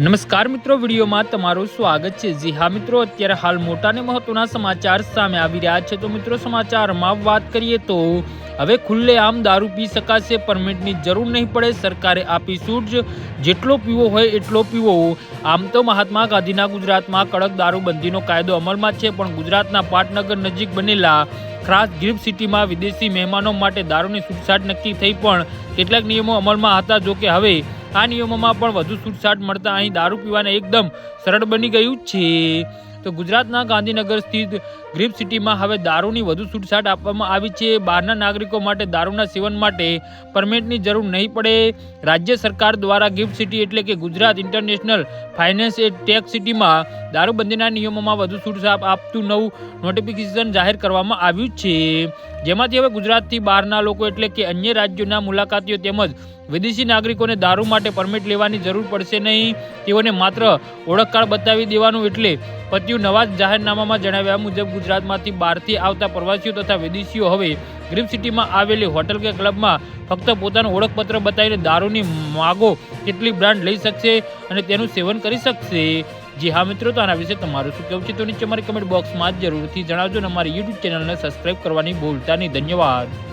નમસ્કાર મિત્રો, વિડીયોમાં તમારું સ્વાગત છે. જી હા મિત્રો, અત્યારે હાલ મોટા ને મહત્વના સમાચાર સામે આવી રહ્યા છે. તો મિત્રો, સમાચારમાં વાત કરીએ તો હવે ખુલ્લે આમ દારૂ પી શકાશે, પરમિટની જરૂર નહીં પડે, સરકારે આપી છૂટ જેટલો પીવો હોય એટલો પીવો. આમ તો મહાત્મા ગાંધીના ગુજરાતમાં કડક દારૂબંધીનો કાયદો અમલમાં છે, પણ ગુજરાતના પાટનગર નજીક બનેલા ખાસ ગિફ્ટ સિટીમાં વિદેશી મહેમાનો માટે દારૂની છૂટછાટ નક્કી થઈ, પણ કેટલાક નિયમો અમલમાં હતા. જો કે હવે આ નિયમોમાં પણ વધુ છૂટછાટ મળતા અહીં દારૂ પીવાને એકદમ સરળ બની ગયું છે. તો ગુજરાતના ગાંધીનગર સ્થિત ગ્રીપ સિટીમાં હવે દારૂની વધુ છૂટછાટ આપવામાં આવી છે. બહારના નાગરિકો માટે દારૂના સેવન માટે પરમિટની જરૂર નહીં પડે. રાજ્ય સરકાર દ્વારા ગિફ્ટ સિટી એટલે કે Gujarat international finance and tax સિટીમાં દારૂબંધીના નિયમોમાં વધુ છૂટછાટ આપતું નવું નોટિફિકેશન જાહેર કરવામાં આવ્યું છે. જેમાંથી હવે ગુજરાતથી બહારના લોકો એટલે કે અન્ય રાજ્યોના મુલાકાતીઓ તેમજ વિદેશી નાગરિકોને દારૂ માટે પરમિટ લેવાની જરૂર પડશે નહીં. તેઓને માત્ર ઓળખકાળ બતાવી દેવાનું એટલે પત્યું નવા જાહેરનામામાં જણાવ્યા મુજબ ગુજરાતમાંથી બહારથી આવતા પ્રવાસીઓ તથા વિદેશીઓ હવે ગ્રીપ સિટીમાં આવેલી હોટલ કે ક્લબમાં ફક્ત પોતાનું ઓળખપત્ર બતાવીને દારૂની માગો કેટલી બ્રાન્ડ લઈ શકશે અને તેનું સેવન કરી શકશે? જી હા મિત્રો, તો આના વિશે તમારું શું કહેવું છે? તો નીચે અમારી કમેન્ટ બોક્સમાં જરૂરથી જણાવજો અને અમારી યુટ્યુબ ચેનલને સબસ્ક્રાઈબ કરવાની ભૂલતા નહીં. ધન્યવાદ.